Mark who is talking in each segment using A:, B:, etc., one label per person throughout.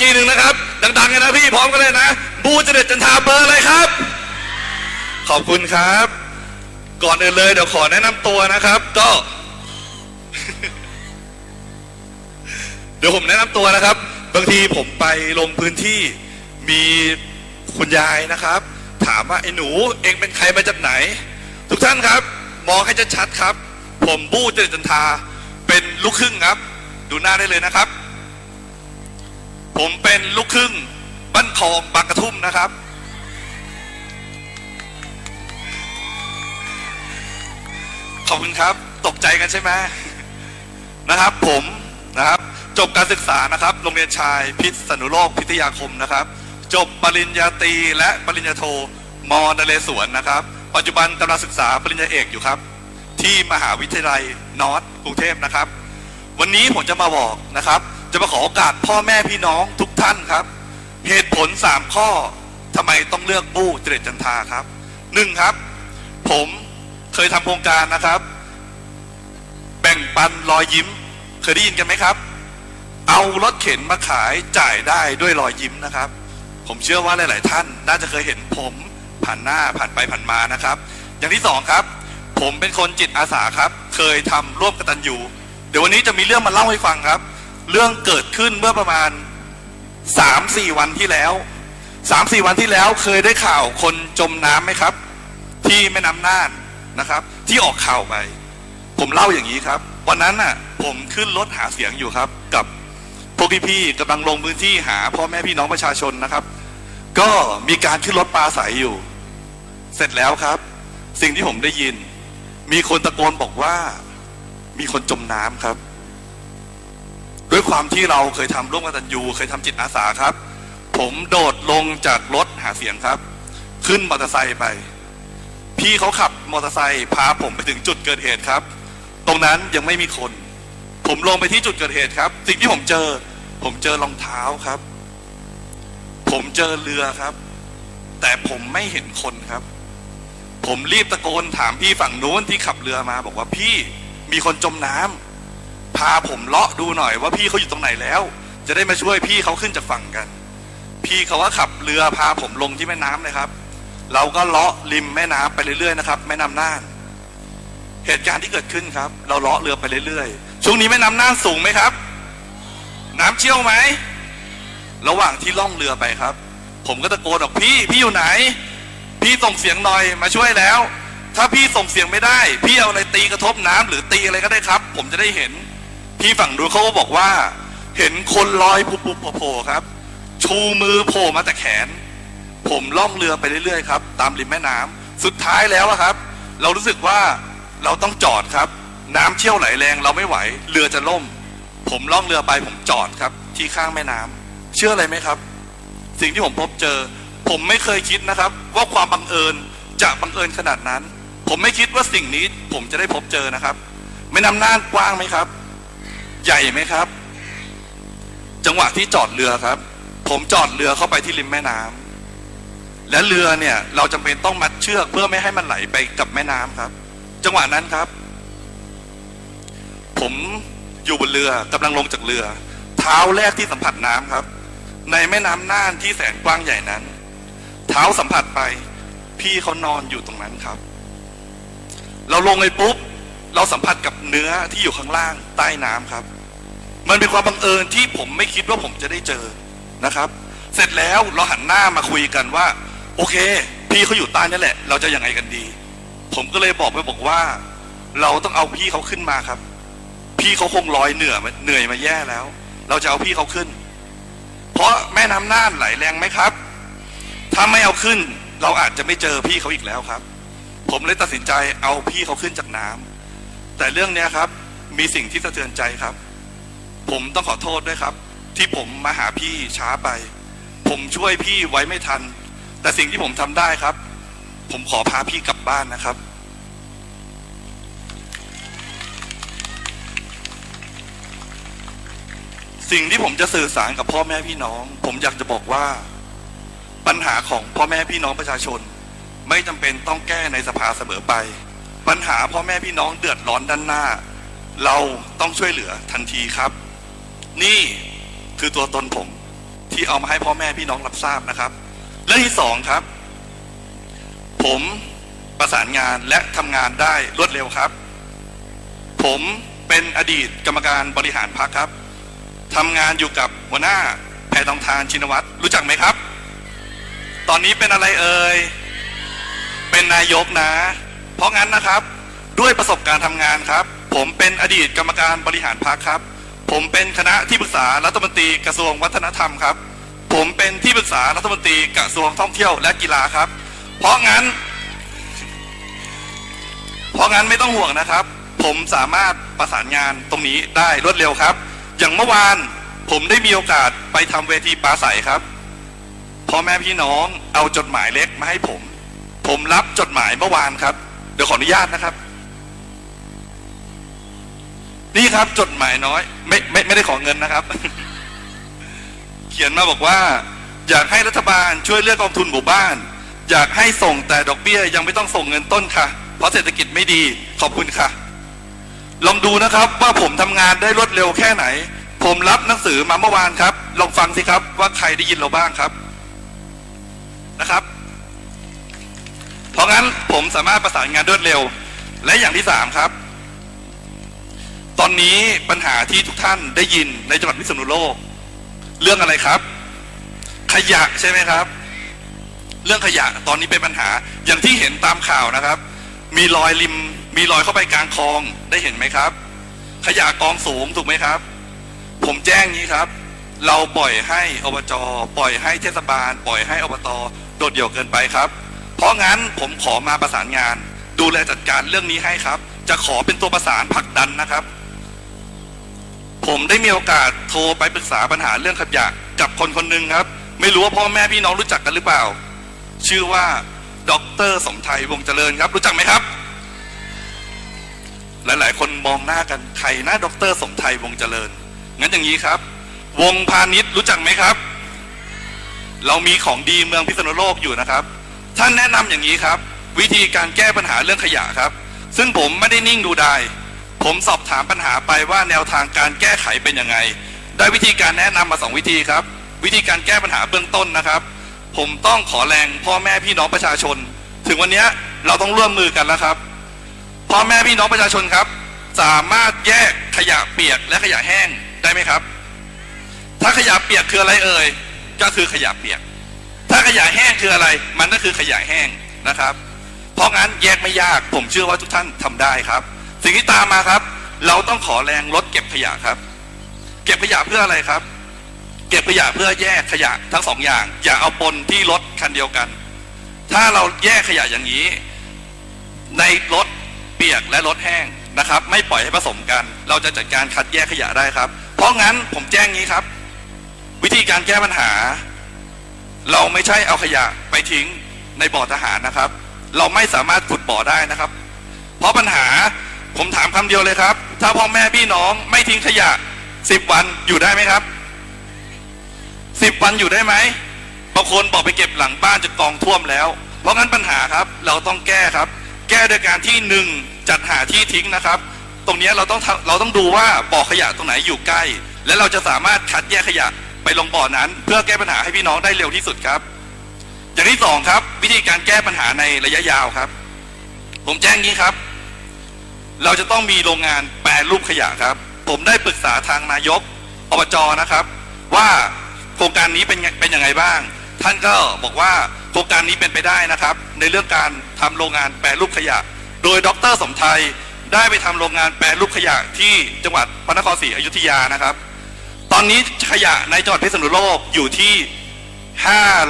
A: ทีหนึ่งนะครับ ดังๆกันนะพี่พร้อมกันเลยนะ บูเจเด็ดจันทาเบอร์อะไรครับ ขอบคุณครับ ก่อนอื่นเลยเดี๋ยวขอแนะนำตัวนะครับ ก็ เดี๋ยวผมแนะนำตัวนะครับ บางทีผมไปลงพื้นที่มีคุณยายนะครับ ถามว่าไอ้หนูเองเป็นใครมาจากไหน ทุกท่านครับ มองให้ชัดๆครับ ผมบู้เจริญจันทาเป็นลูกครึ่งครับ ดูหน้าได้เลยนะครับ ผมเป็นลูกครึ่งบ้านทองบางกระทุ่มนะครับ ขอบคุณครับ ตกใจกันใช่ไหมนะครับ ผมนะครับ จบการศึกษานะครับ โรงเรียนชายพิษณุโลกพิทยาคมนะครับ จบปริญญาตรีและปริญญาโทมอนเรศวรนะครับ ปัจจุบันกำลังศึกษาปริญญาเอกอยู่ครับ ที่มหาวิทยาลัยนอร์ทกรุงเทพนะครับ วันนี้ผมจะมาบอกนะครับ จะมาขอโอกาสพ่อแม่พี่น้องทุกท่านครับ เหตุผล3ข้อทำไมต้องเลือกบู้เจริญจันทาครับหนึ่งครับ ผมเคยทำโครงการนะครับ แบ่งปันรอยยิ้ม เคยได้ยินกันไหมครับ เอารถเข็นมาขายจ่ายได้ด้วยรอยยิ้มนะครับ ผมเชื่อว่าหลาย ๆ ท่าน น่าจะเคยเห็นผมผ่านหน้าผ่านไปผ่านมานะครับ อย่างที่สองครับ ผมเป็นคนจิตอาสาครับ เคยทำร่วมกตันยูเดี๋ยววันนี้จะมีเรื่องมาเล่าให้ฟังครับ เรื่องเกิดขึ้นเมื่อประมาณสามสี่วันที่แล้วสามสี่วันที่แล้วเคยได้ข่าวคนจมน้ำไหมครับ ที่แม่น้ำน่านนะครับ ที่ออกข่าวไป ผมเล่าอย่างนี้ครับ วันนั้นน่ะ ผมขึ้นรถหาเสียงอยู่ครับ กับพวกพี่ๆกำลังลงพื้นที่หาพ่อแม่พี่น้องประชาชนนะครับ ก็มีการขึ้นรถปลาใสอยู่ เสร็จแล้วครับ สิ่งที่ผมได้ยิน มีคนตะโกนบอกว่า มีคนจมน้ำครับ ด้วยความที่เราเคยทำร่วมกันตันยูเคยทำจิตอาสาครับ ผมโดดลงจากรถหาเสียงครับ ขึ้นมอเตอร์ไซค์ไป พี่เขาขับมอเตอร์ไซค์พาผมไปถึงจุดเกิดเหตุครับ ตรงนั้นยังไม่มีคน ผมลงไปที่จุดเกิดเหตุครับ สิ่งที่ผมเจอ ผมเจอรองเท้าครับ ผมเจอเรือครับ แต่ผมไม่เห็นคนครับ ผมรีบตะโกนถามพี่ฝั่งนู้นที่ขับเรือมา บอกว่าพี่มีคนจมน้ำ พาผมเลาะดูหน่อยว่าพี่เขาอยู่ตรงไหนแล้ว จะได้มาช่วยพี่เขาขึ้นจากฝั่งกัน พี่เขาว่าขับเรือพาผมลงที่แม่น้ำเลยครับ เราก็เลาะริมแม่น้ำไปเรื่อยๆนะครับแม่น้ำน่าน เหตุการณ์ที่เกิดขึ้นครับ เราเลาะเรือไปเรื่อยๆ ช่วงนี้แม่น้ำน่านสูงไหมครับ น้ำเชี่ยวไหมระหว่างที่ล่องเรือไปครับ ผมก็ตะโกนบอกพี่พี่อยู่ไหน พี่ส่งเสียงหน่อยมาช่วยแล้ว ถ้าพี่ส่งเสียงไม่ได้ พี่เอาอะไรตีกระทบน้ำหรือตีอะไรก็ได้ครับ ผมจะได้เห็น พี่ฝั่งดูเขาก็บอกว่า เห็นคนลอยปุบปุบโผล่ครับ ชูมือโผล่มาแต่แขน ผมล่องเรือไปเรื่อยๆครับ ตามริมแม่น้ำสุดท้ายแล้วครับ เรารู้สึกว่าเราต้องจอดครับ น้ำเชี่ยวไหลแรงเราไม่ไหว เรือจะล่ม ผมล่องเรือไปผมจอดครับ ที่ข้างแม่น้ำเชื่ออะไรไหมครับ สิ่งที่ผมพบเจอ ผมไม่เคยคิดนะครับ ว่าความบังเอิญจะบังเอิญขนาดนั้น ผมไม่คิดว่าสิ่งนี้ผมจะได้พบเจอนะครับแม่น้ำน่านกว้างไหมครับ ใหญ่ไหมครับ จังหวะที่จอดเรือครับ ผมจอดเรือเข้าไปที่ริมแม่น้ำและเรือเนี่ย เราจำเป็นต้องมัดเชือกเพื่อไม่ให้มันไหลไปกับแม่น้ำครับ จังหวะนั้นครับ ผมอยู่บนเรือกำลังลงจากเรือ เท้าแรกที่สัมผัสน้ำครับ ในแม่น้ำน่านที่แสนกว้างใหญ่นั้น เท้าสัมผัสไป พี่เขานอนอยู่ตรงนั้นครับ เราลงไปปุ๊บ เราสัมผัสกับเนื้อที่อยู่ข้างล่างใต้น้ำครับ มันเป็นความบังเอิญที่ผมไม่คิดว่าผมจะได้เจอนะครับ เสร็จแล้วเราหันหน้ามาคุยกันว่า โอเค พี่เขาอยู่ใต้นั่นแหละ เราจะยังไงกันดี ผมก็เลยบอกไปบอกว่า เราต้องเอาพี่เขาขึ้นมาครับ พี่เขาคงลอยเหนื่อยมาเหนื่อยมาแย่แล้ว เราจะเอาพี่เขาขึ้น เพราะแม่น้ำน่านไหลแรงไหมครับ ถ้าไม่เอาขึ้น เราอาจจะไม่เจอพี่เขาอีกแล้วครับ ผมเลยตัดสินใจเอาพี่เขาขึ้นจากน้ำ แต่เรื่องนี้ครับมีสิ่งที่สะเทือนใจครับ ผมต้องขอโทษด้วยครับ ที่ผมมาหาพี่ช้าไป ผมช่วยพี่ไว้ไม่ทัน แต่สิ่งที่ผมทำได้ครับ ผมขอพาพี่กลับบ้านนะครับสิ่งที่ผมจะสื่อสารกับพ่อแม่พี่น้อง ผมอยากจะบอกว่า ปัญหาของพ่อแม่พี่น้องประชาชน ไม่จำเป็นต้องแก้ในสภาเสมอไป ปัญหาพ่อแม่พี่น้องเดือดร้อนด้านหน้า เราต้องช่วยเหลือทันทีครับ นี่คือตัวตนผมที่เอามาให้พ่อแม่พี่น้องรับทราบนะครับเรื่องที่สองครับ ผมประสานงานและทำงานได้รวดเร็วครับ ผมเป็นอดีตกรรมการบริหารพรรคครับทำงานอยู่กับหัวหน้าแพทองทานชินวัตรรู้จักไหมครับ ตอนนี้เป็นอะไรเอ่ยเป็นนายกนะ เพราะงั้นนะครับ ด้วยประสบการณ์ทำงานครับ ผมเป็นอดีตกรรมการบริหารพรรคครับ ผมเป็นคณะที่ปรึกษารัฐมนตรีกระทรวงวัฒนธรรมครับ ผมเป็นที่ปรึกษารัฐมนตรีกระทรวงท่องเที่ยวและกีฬาครับ เพราะงั้น เพราะงั้นไม่ต้องห่วงนะครับ ผมสามารถประสานงานตรงนี้ได้รวดเร็วครับ อย่างเมื่อวานผมได้มีโอกาสไปทำเวทีปราศัยครับพ่อแม่พี่น้องเอาจดหมายเล็กมาให้ผม ผมรับจดหมายเมื่อวานครับ ดี๋ยวขออนุญาตนะครับ นี่ครับจดหมายน้อย ไม่ไม่ไม่ได้ขอเงินนะครับ เขียนมาบอกว่า อยากให้รัฐบาลช่วยเลือกกองทุนหมู่บ้าน อยากให้ส่งแต่ดอกเบี้ย ยังไม่ต้องส่งเงินต้นค่ะ เพราะเศรษฐกิจไม่ดีขอบคุณค่ะ ลองดูนะครับว่าผมทำงานได้รวดเร็วแค่ไหน ผมรับหนังสือมาเมื่อวานครับ ลองฟังสิครับว่าใครได้ยินเราบ้างครับนะครับ เพราะงั้นผมสามารถประสานงานรวดเร็ว และอย่างที่สามครับ ตอนนี้ปัญหาที่ทุกท่านได้ยินในจังหวัดพิษณุโลก เรื่องอะไรครับ ขยะใช่ไหมครับ เรื่องขยะตอนนี้เป็นปัญหาอย่างที่เห็นตามข่าวนะครับ มีรอยริม มีรอยเข้าไปกลางคลองได้เห็นไหมครับ ขยะกองสูงถูกไหมครับ ผมแจ้งนี้ครับเราปล่อยให้อบจปล่อยให้เทศบาล ปล่อยให้อบตโดดเดี่ยวเกินไปครับ เพราะงั้นผมขอมาประสานงาน ดูแลจัดการเรื่องนี้ให้ครับ จะขอเป็นตัวประสานผลักดันนะครับ ผมได้มีโอกาสโทรไปปรึกษาปัญหาเรื่องขับยะกับคนคนหนึ่งครับ ไม่รู้ว่าพ่อแม่พี่น้องรู้จักกันหรือเปล่า ชื่อว่าดรสมไทยวงเจริญครับ รู้จักไหมครับ หลาย ๆ คนมองหน้ากันใครนะดรสมไทยวงเจริญงั้นอย่างนี้ครับ วงพาณิชย์รู้จักไหมครับ เรามีของดีเมืองพิษณุโลกอยู่นะครับ ท่านแนะนำอย่างนี้ครับ วิธีการแก้ปัญหาเรื่องขยะครับ ซึ่งผมไม่ได้นิ่งดูได้ ผมสอบถามปัญหาไปว่าแนวทางการแก้ไขเป็นยังไง ได้วิธีการแนะนำมาสองวิธีครับ วิธีการแก้ปัญหาเบื้องต้นนะครับ ผมต้องขอแรงพ่อแม่พี่น้องประชาชน ถึงวันนี้เราต้องร่วมมือกันแล้วครับพ่อแม่พี่น้องประชาชนครับ สามารถแยกขยะเปียกและขยะแห้งได้ไหมครับ ถ้าขยะเปียกคืออะไรเอ่ยก็คือขยะเปียก ถ้าขยะแห้งคืออะไร มันก็คือขยะแห้งนะครับ เพราะงั้นแยกไม่ยากผมเชื่อว่าทุกท่านทำได้ครับ สิ่งที่ตามมาครับ เราต้องขอแรงลดเก็บขยะครับ เก็บขยะเพื่ออะไรครับ เก็บขยะเพื่อแยกขยะทั้งสองอย่าง อย่าเอาปนที่รถคันเดียวกัน ถ้าเราแยกขยะอย่างนี้ ในรถเปียกและรถแห้งนะครับ ไม่ปล่อยให้ผสมกัน เราจะจัดการคัดแยกขยะได้ครับ เพราะงั้นผมแจ้งงี้ครับ วิธีการแก้ปัญหา เราไม่ใช่เอาขยะไปทิ้งในบ่อทหารนะครับ เราไม่สามารถขุดบ่อได้นะครับ เพราะปัญหาผมถามคำเดียวเลยครับ ถ้าพ่อแม่พี่น้องไม่ทิ้งขยะสิบวันอยู่ได้ไหมครับสิบวันอยู่ได้ไหมบางคนบอกไปเก็บหลังบ้านจะกองท่วมแล้ว เพราะงั้นปัญหาครับ เราต้องแก้ครับ แก้โดยการที่หนึ่งจัดหาที่ทิ้งนะครับ ตรงนี้เราต้องเราต้องดูว่าบ่อขยะตรงไหนอยู่ใกล้ และเราจะสามารถคัดแยกขยะ ไปลงบ่อนั้น เพื่อแก้ปัญหาให้พี่น้องได้เร็วที่สุดครับ อย่างที่สองครับ วิธีการแก้ปัญหาในระยะยาวครับ ผมแจ้งงี้ครับ เราจะต้องมีโรงงานแปรรูปขยะครับ ผมได้ปรึกษาทางนายกอบจนะครับ ว่าโครงการนี้เป็นเป็นยังไงบ้าง ท่านก็บอกว่าโครงการนี้เป็นไปได้นะครับ ในเรื่องการทำโรงงานแปรรูปขยะ โดยดรสมไทยได้ไปทำโรงงานแปรรูปขยะที่จังหวัดพระนครศรีอยุธยานะครับ ตอนนี้ขยะในจังหวัดพิษณุโลกอยู่ที่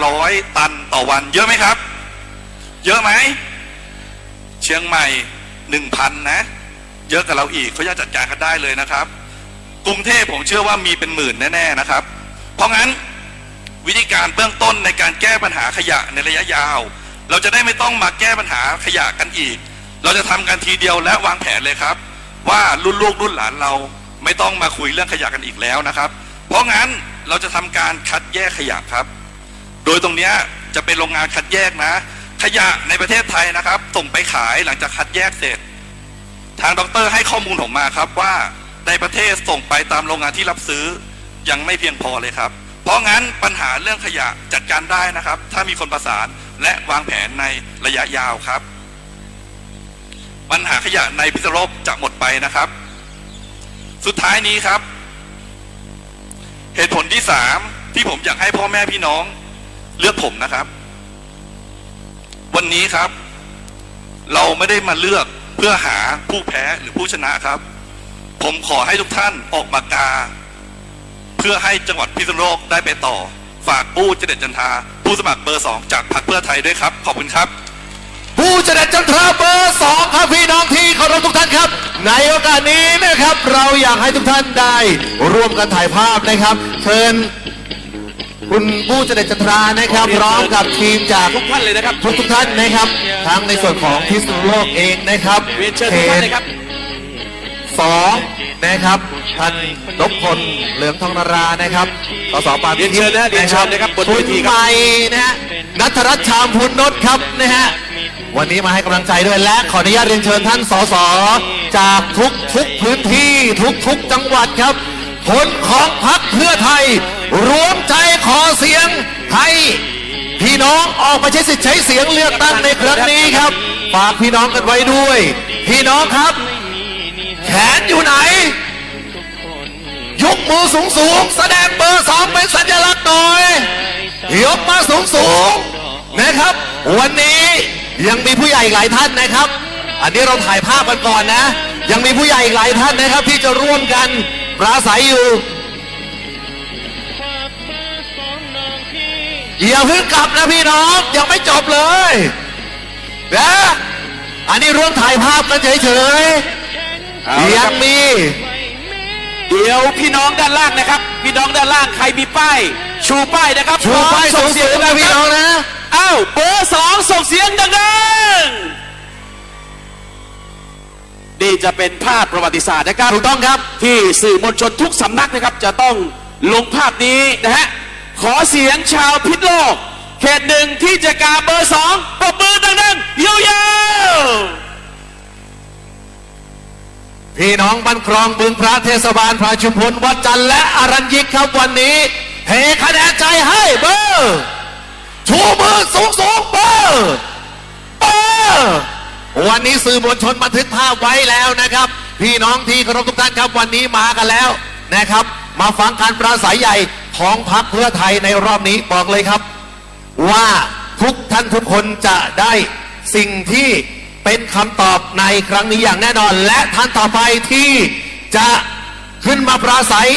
A: 500 ตันต่อวัน เยอะไหมครับ เยอะไหม เชียงใหม่ 1,000 นะ เยอะกับเราอีกเขาจะจัดการกันได้เลยนะครับ กรุงเทพผมเชื่อว่ามีเป็นหมื่นแน่ ๆนะครับ เพราะงั้นวิธีการเบื้องต้นในการแก้ปัญหาขยะในระยะยาว เราจะได้ไม่ต้องมาแก้ปัญหาขยะกันอีก เราจะทำกันทีเดียวและวางแผนเลยครับ ว่ารุ่นลูกรุ่นหลานเรา ไม่ต้องมาคุยเรื่องขยะกันอีกแล้วนะครับ เพราะงั้นเราจะทำการคัดแยกขยะครับ โดยตรงนี้จะเป็นโรงงานคัดแยกนะ ขยะในประเทศไทยนะครับ ส่งไปขายหลังจากคัดแยกเสร็จ ทางดรให้ข้อมูลผมมาครับว่าในประเทศส่งไปตามโรงงานที่รับซื้อยังไม่เพียงพอเลยครับ เพเพราะงั้นปัญหาเรื่องขยะจัดการได้นะครับ ถ้ามีคนประสานและวางแผนในระยะยาวครับ ปัญหาขยะในพิษณุโลกจะหมดไปนะครับ สุดท้ายนี้ครับ เหตุผลที่สามที่ผมอยากให้พ่อแม่พี่น้อง เลือกผมนะครับ วันนี้ครับ เราไม่ได้มาเลือกเพื่อหาผู้แพ้หรือผู้ชนะครับ ผมขอให้ทุกท่านออกมากา เพื่อให้จังหวัดพิษณุโลกได้ไปต่อ ฝากปู้เจเด็จันทา ผู้สมัครเบอร์สองจากพรรคเพื่อไทยด้วยครับ ขอบคุณครับ
B: ผู้เจริญจันทราเบอร์สองครับพี่น้องที่เคารพทุกท่านครับ ในโอกาสนี้นะครับ เราอยากให้ทุกท่านได้ร่วมกันถ่ายภาพนะครับ เชิญคุณผู้เจริญจันทรานะครับพร้อมกับทีมจาก
C: ทุกท่านเลยนะครับ
B: ทุกทุกๆท่านนะครับทั้งในส่วนของพิษณุโลกเองนะครับ
C: เรียนเชิญทุกท่านเลยครับ
B: สองนะครับท่านนพพลเหลืองทองนารานะครับสสปา
C: เรียนเชิญนะเรียนเชิญนะครับบน
B: คุ
C: เว
B: ณ
C: ที
B: ให
C: ครับ
B: ม่นะฮะนัทรัชชามพูนนท์ครับนะฮะ วันนี้มาให้กำลังใจด้วยและขออนุญาตเรียนเชิญท่านสสจากทุกทุกพื้นที่ทุกทุกจังหวัดครับผลของพักเพื่อไทย รวมใจขอเสียงให้พี่น้องออกมาใช้สิทธิ์ใช้เสียงเลือกตั้งในครั้งนี้ครับ ฝากพี่น้องกันไว้ด้วย พี่น้องครับ แขนอยู่ไหน ยกมือสูงสูงแสดงเบอร์สองเป็นสัญลักษณ์หน่อยยกมาสูงสูงนะครับ วันนี้ ยังมีผู้ใหญ่อีกหลายท่านนะครับ อันนี้เราถ่ายภาพกันก่อนนะ ยังมีผู้ใหญ่อีกหลายท่านนะครับ ที่จะร่วมกันปราศัยอยู่อย่าเพิ่งกลับนะพี่น้องยังไม่จบเลยนะอันนี้ร่วมถ่ายภาพกันเฉย
C: เอา
B: ๆ
C: ละ
B: ยั
C: ครั
B: ง
C: บ
B: มี
C: เดี๋ยวพี่น้องด้านล่างนะครับ พี่น้องด้านล่างใครมีป้าย ชูป้ายนะครับ
B: ชูป้าย
C: พร้อม
B: ส่งเสียงนะพี่น้องนะ
C: อ้าวเบอร์สองส่งเสียงดังๆนี่จะเป็นภาพประวัติศาสตร์นะครับ
B: ถูกต้องครับ
C: ที่สื่อมวลชนทุกสำนักนะครับ จะต้องลงภาพนี้นะฮะขอเสียงชาวพิษโลก เขตหนึ่งที่จะกาเบอร์สองปรบมือดังๆยาวๆ
B: พี่น้องบ้านครองบึงพระเทศบาลพระชุมพลวัดจันทร์และอรัญยิกครับวันนี้เทคะแนนใจให้เบอร์ ชูมือสูงสูงเบอร์เบอร์วันนี้สื่อมวลชนบันทึกภาพไว้แล้วนะครับ พี่น้องที่เคารพทุกท่านครับวันนี้มากันแล้วนะครับ มาฟังการปราศัยใหญ่ของพรรคเพื่อไทยในรอบนี้บอกเลยครับ ว่าทุกท่านทุกคนจะได้สิ่งที่เป็นคำตอบในครั้งนี้อย่างแน่นอน และท่านต่อไปที่จะขึ้นมาปราศัย